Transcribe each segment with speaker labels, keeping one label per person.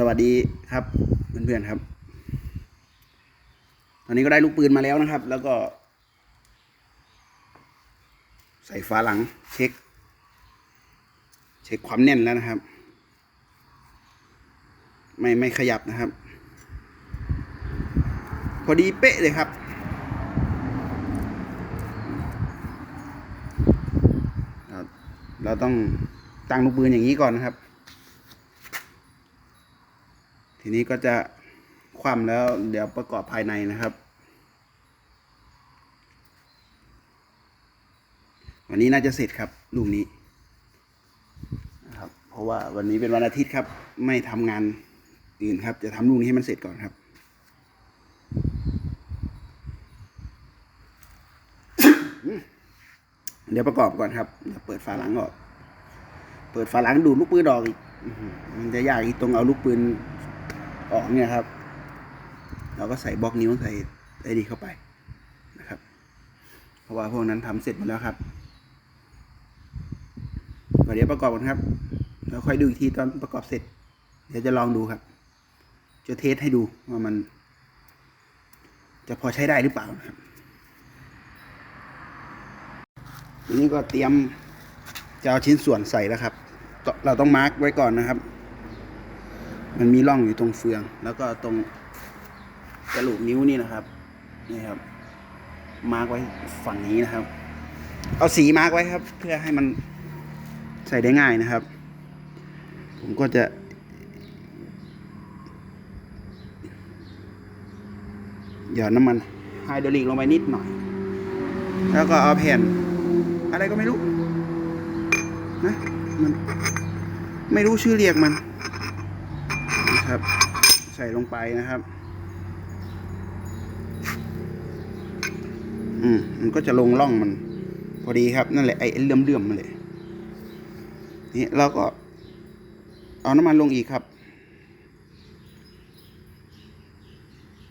Speaker 1: สวัสดีครับเพื่อนๆครับ ตอนนี้ก็ได้ลูกปืนมาแล้วนะครับ แล้วก็ ใส่ฝาหลัง เช็ค เช็คความแน่นแล้วนะครับ ไม่ไม่ขยับนะครับ พอดีเป๊ะเลยครับเราเราต้องตั้งลูกปืนอย่างนี้ก่อนนะครับ ทีนี้ก็จะคว่ำแล้วเดี๋ยวประกอบภายในนะครับ วันนี้น่าจะเสร็จครับลูกนี้นะครับ เพราะว่าวันนี้เป็นวันอาทิตย์ครับ ไม่ทำงานอื่นครับ จะทำลูกนี้ให้มันเสร็จก่อนครับเดี๋ยวประกอบก่อนครับเดี๋ยวเปิดฝาหลังออก เปิดฝาหลังดูดลูกปืนออกอีก มันจะยากอีกตรงเอาลูกปืน ออกเนี่ยครับ เราก็ใส่บล็อกนิ้วใส่ไอ้ดีเข้าไปนะครับ เพราะว่าพวกนั้นทำเสร็จหมดแล้วครับเดี๋ยวประกอบกันครับแล้วค่อยดูอีกทีตอนประกอบเสร็จ เดี๋ยวจะลองดูครับ จะเทสให้ดูว่ามัน จะพอใช้ได้หรือเปล่านะครับทีนี้ก็เตรียมจะเอาชิ้นส่วนใส่แล้วครับ เราต้องมาร์กไว้ก่อนนะครับ มันมีร่องอยู่ตรงเฟือง แล้วก็ตรงกระโหลกนิ้วนี่นะครับนี่ครับ มาร์กไว้ฝั่งนี้นะครับ เอาสีมาร์กไว้ครับ เพื่อให้มันใส่ได้ง่ายนะครับ ผมก็จะ หยอดน้ำมันไฮดรอลิกลงไปนิดหน่อย แล้วก็เอาแผ่น อะไรก็ไม่รู้นะมันไม่รู้ชื่อเรียกมัน นะครับ ใส่ลงไปนะครับ อืมมันก็จะลงร่องมัน พอดีครับนั่นแหละไอ้เลื่อมเลื่อมๆมาเลยนี่เราก็ เอาน้ำมันลงอีกครับ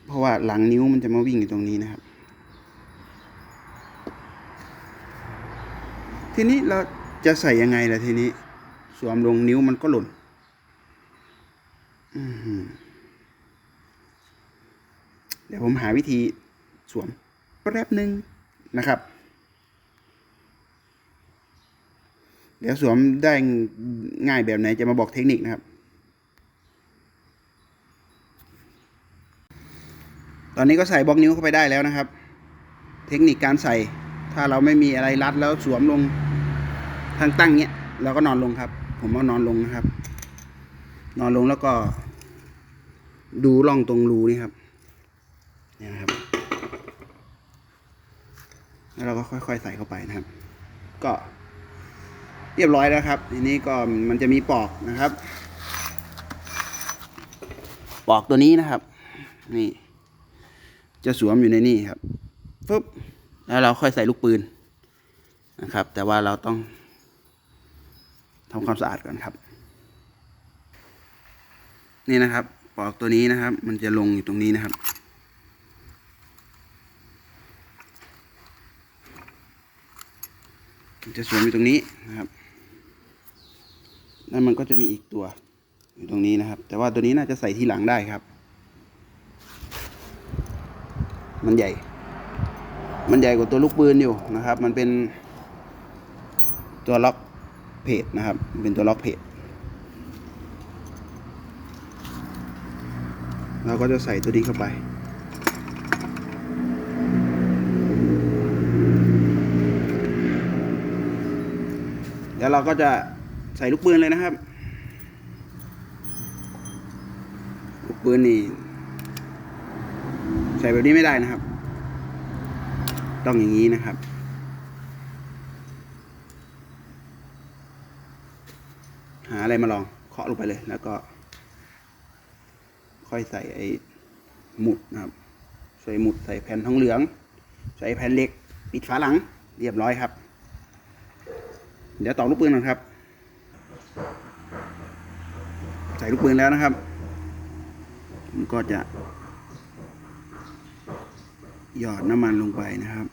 Speaker 1: เพราะว่าหลังนิ้วมันจะมาวิ่งอยู่ตรงนี้นะครับ ทีนี้เราจะใส่ยังไงล่ะทีนี้ สวมลงนิ้วมันก็หล่น เดี๋ยวผมหาวิธีสวมแป๊บหนึ่งนะครับ เดี๋ยวสวมได้ง่ายแบบไหนจะมาบอกเทคนิคนะครับ ตอนนี้ก็ใส่บล็อกนิ้วเข้าไปได้แล้วนะครับ เทคนิคการใส่ถ้าเราไม่มีอะไรรัดแล้วสวมลงทางตั้งเนี้ยเราก็นอนลงครับ ผมก็นอนลงนะครับ นอนลงแล้วก็ ดูร่องตรงรูนี่ครับเนี่ยนะครับ แล้วเราก็ค่อย ๆ ใส่เข้าไปนะครับ ก็เรียบร้อยแล้วครับทีนี้ก็มันจะมีปอกนะครับ ปอกตัวนี้นะครับ นี่ จะสวมอยู่ในนี่ครับปุ๊บแล้วเราค่อยใส่ลูกปืนนะครับ แต่ว่าเราต้องทำความสะอาดก่อนครับ นี่นะครับ ปอกตัวนี้นะครับ มันจะลงอยู่ตรงนี้นะครับ จะสวมอยู่ตรงนี้นะครับแล้วมันก็จะมีอีกตัวอยู่ตรงนี้นะครับ แต่ว่าตัวนี้น่าจะใส่ทีหลังได้ครับ มันใหญ่ มันใหญ่กว่าตัวลูกปืนอยู่นะครับ มันเป็นตัวล็อกเพจนะครับ เป็นตัวล็อกเพจ เราก็จะใส่ตัวนี้เข้าไปเดี๋ยวเราก็จะใส่ลูกปืนเลยนะครับ ลูกปืนนี่ ใส่แบบนี้ไม่ได้นะครับ ต้องอย่างนี้นะครับหาอะไรมาลองเคาะลงไปเลยแล้วก็ ค่อยใส่ไอ้หมุดนะครับ ใส่หมุดใส่แผ่นทองเหลือง ใส่แผ่นเหล็ก ปิดฝาหลัง เรียบร้อยครับ เดี๋ยวต่อลูกปืนก่อนครับ ใส่ลูกปืนแล้วนะครับผมก็จะ หยอดน้ำมันลงไปนะครับ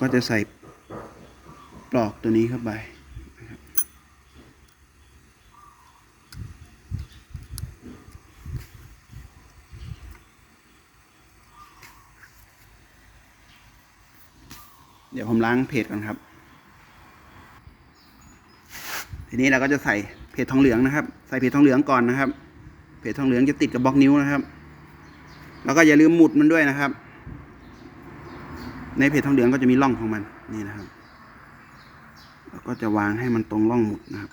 Speaker 1: ก็จะใส่ปลอกตัวนี้เข้าไปเดี๋ยวผมล้างเพจก่อนครับ ทีนี้เราก็จะใส่เพจทองเหลืองนะครับ ใส่เพจทองเหลืองก่อนนะครับ เพจทองเหลืองจะติดกับบล็อกนิ้วนะครับ แล้วก็อย่าลืมหมุดมันด้วยนะครับ ในเพจทองเหลืองก็จะมีร่องของมันนี่นะครับแล้วก็จะวางให้มันตรงร่องหมุดนะครับ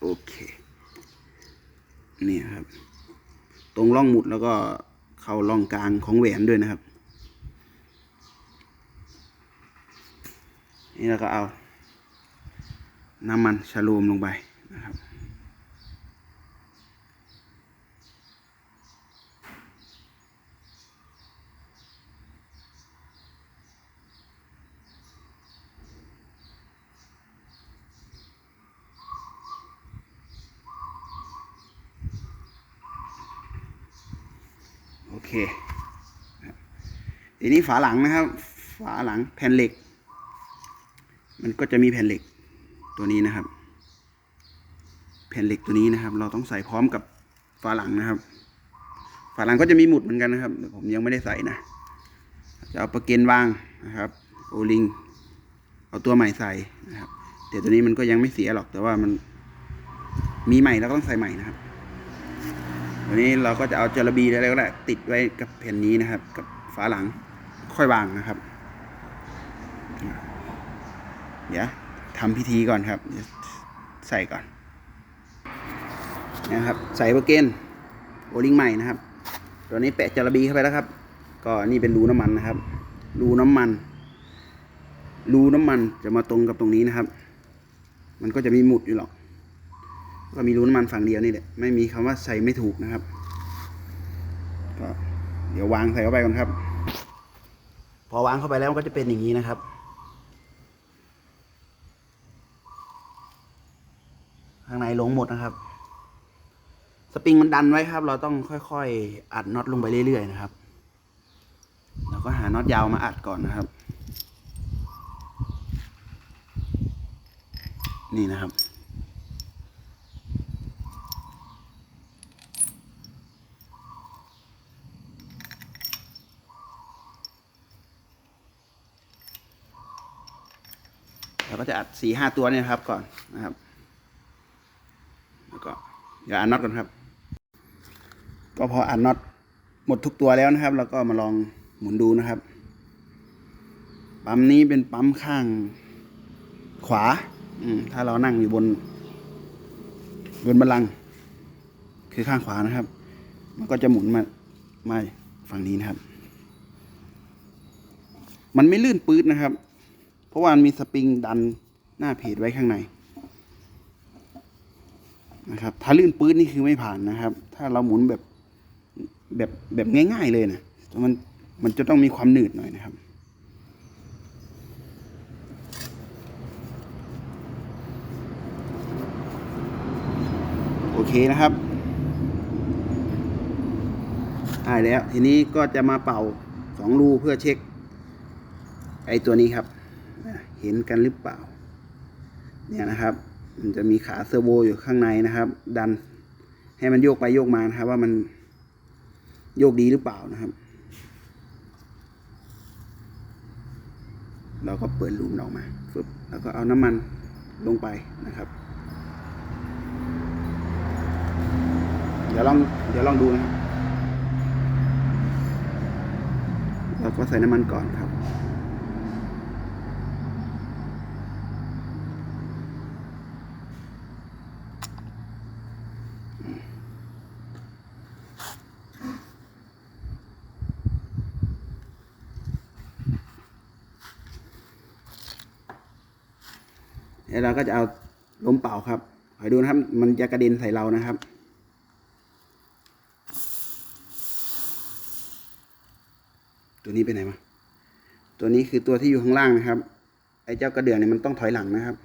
Speaker 1: โอเค นี่ครับ ตรงร่องหมุดแล้วก็เข้าร่องกลางของแหวนด้วยนะครับ นี่เราก็เอา น้ำมันชะโลมลงไปนะครับ โอเคครับ ทีนี้ฝาหลังนะครับ ฝาหลังแผ่นเหล็ก มันก็จะมีแผ่นเหล็กตัวนี้นะครับ แผ่นเหล็กตัวนี้นะครับ เราต้องใส่พร้อมกับฝาหลังนะครับ ฝาหลังก็จะมีหมุดเหมือนกันนะครับผมยังไม่ได้ใส่นะจะเอาประเกนวางนะครับโอลิงเอาตัวใหม่ใส่นะครับแต่ตัวนี้มันก็ยังไม่เสียหรอกแต่ว่ามันมีใหม่เราก็ต้องใส่ใหม่นะครับ วันนี้เราก็จะเอาจระบีอะไรก็ได้ติดไว้กับแผ่นนี้นะครับ กับฝาหลังค่อยวางนะครับ เดี๋ยวทำพิธีก่อนครับ ใส่ก่อนนะครับ ใส่เบอร์เกนโอลิงใหม่นะครับ ตัวนี้แปะจระบีเข้าไปแล้วครับ ก็นี่เป็นรูน้ำมันนะครับ รูน้ำมัน รูน้ำมันจะมาตรงกับตรงนี้นะครับ มันก็จะมีหมุดอยู่หรอก ก็มีรูน้ำมันฝั่งเดียวนี่แหละ ไม่มีคำว่าใส่ไม่ถูกนะครับ ก็เดี๋ยววางใส่เข้าไปก่อนครับ พอวางเข้าไปแล้วมันก็จะเป็นอย่างนี้นะครับ ข้างในลงหมดนะครับ สปริงมันดันไว้ครับ เราต้องค่อยๆ อัดน็อตลงไปเรื่อยๆนะครับ แล้วก็หาน็อตยาวมาอัดก่อนนะครับ นี่นะครับ ก็จะอัดสี่ห้าตัวเนี่ยครับก่อนนะครับ แล้วก็เดี๋ยวอัดน็อตก่อนครับ ก็พออัดน็อตหมดทุกตัวแล้วนะครับเราก็มาลองหมุนดูนะครับ ปั๊มนี้เป็นปั๊มข้างขวา อืมถ้าเรานั่งอยู่บน บนบัลลังก์คือข้างขวานะครับ มันก็จะหมุนมามาฝั่งนี้นะครับ มันไม่ลื่นปื๊ดนะครับ เพราะว่ามันมีสปริงดันหน้าเพจไว้ข้างในนะครับถ้าลื่นปื๊ดนี่คือไม่ผ่านนะครับ ถ้าเราหมุนแบบแบบแบบง่าย ๆเลยนะมันมันจะต้องมีความหนืดหน่อยนะครับโอเคนะครับได้แล้ว ทีนี้ก็จะมาเป่าสองรูเพื่อเช็ค ไอ้ตัวนี้ครับ เห็นกันหรือเปล่า เนี่ยนะครับ มันจะมีขาเซอร์โวอยู่ข้างในนะครับ ดันให้มันโยกไปโยกมานะครับ ว่ามันโยกดีหรือเปล่านะครับ เราก็เปิดลูมออกมาฟึบแล้วก็เอาน้ำมันลงไปนะครับ เดี๋ยวลองเดี๋ยวลองดูนะครับเราก็ใส่น้ำมันก่อนครับ แล้วเราก็จะเอาลมเป่าครับคอยดูนะครับ มันจะกระเด็นใส่เรานะครับตัวนี้ไปไหนมา ตัวนี้คือตัวที่อยู่ข้างล่างนะครับ ไอ้เจ้ากระเดื่องเนี่ยมันต้องถอยหลังนะครับ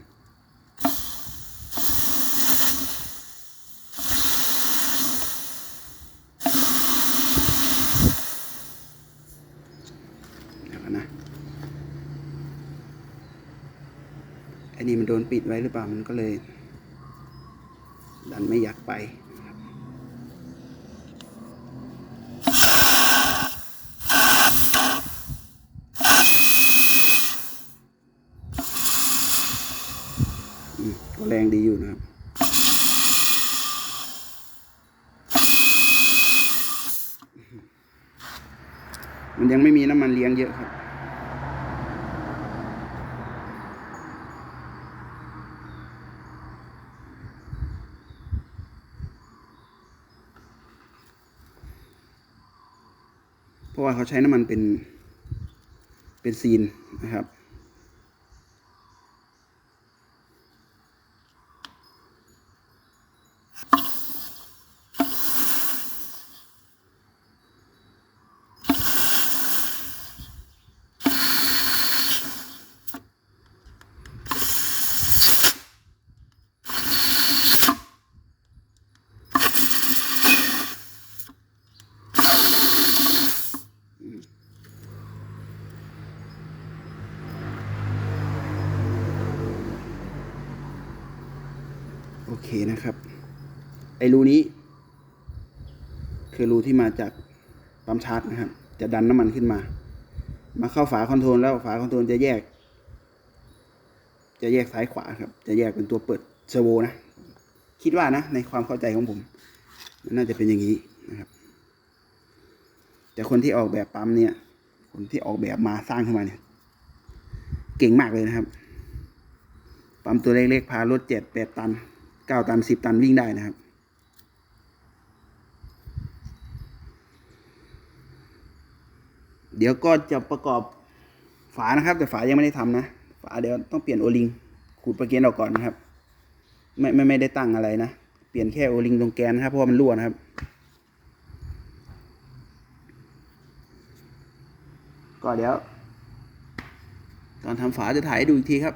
Speaker 1: อ้นี่มันโดนปิดไว้หรือเปล่ามันก็เลย ดันไม่อยากไปก็แรงดีอยู่นะครับมันยังไม่มีน้ำมันเลี้ยงเยอะครับ เพราะ ว่าเขาใช้น้ำมันเป็นเป็นซีนนะครับ เคนะครับ ไอรูนี้ คือรูที่มาจากปั๊มชาร์จนะครับ จะดันน้ำมันขึ้นมา มาเข้าฝาคอนโทรลแล้วฝาคอนโทรลจะแยก จะแยกซ้ายขวาครับ จะแยกเป็นตัวเปิดเซอร์โวนะ คิดว่านะในความเข้าใจของผมนน่าจะเป็นอย่างนี้นะครับ แต่คนที่ออกแบบปั๊มเนี่ย คนที่ออกแบบมาสร้างขึ้นมาเนี่ย เก่งมากเลยนะครับปั๊มตัวเล็กๆพารถเจ็ดแปดตัน เก้าตันสิบตันวิ่งได้นะครับ เดี๋ยวก็จะประกอบฝานะครับ แต่ฝายังไม่ได้ทำนะ ฝาเดี๋ยวต้องเปลี่ยนโอลิงขูดประเกนออกก่อนนะครับ ไม่ไม่ไม่ได้ตั้งอะไรนะ เปลี่ยนแค่โอลิงตรงแกนนะครับเพราะว่ามันรั่วนะครับก็เดี๋ยวตอนทำฝาจะถ่ายดูอีกทีครับ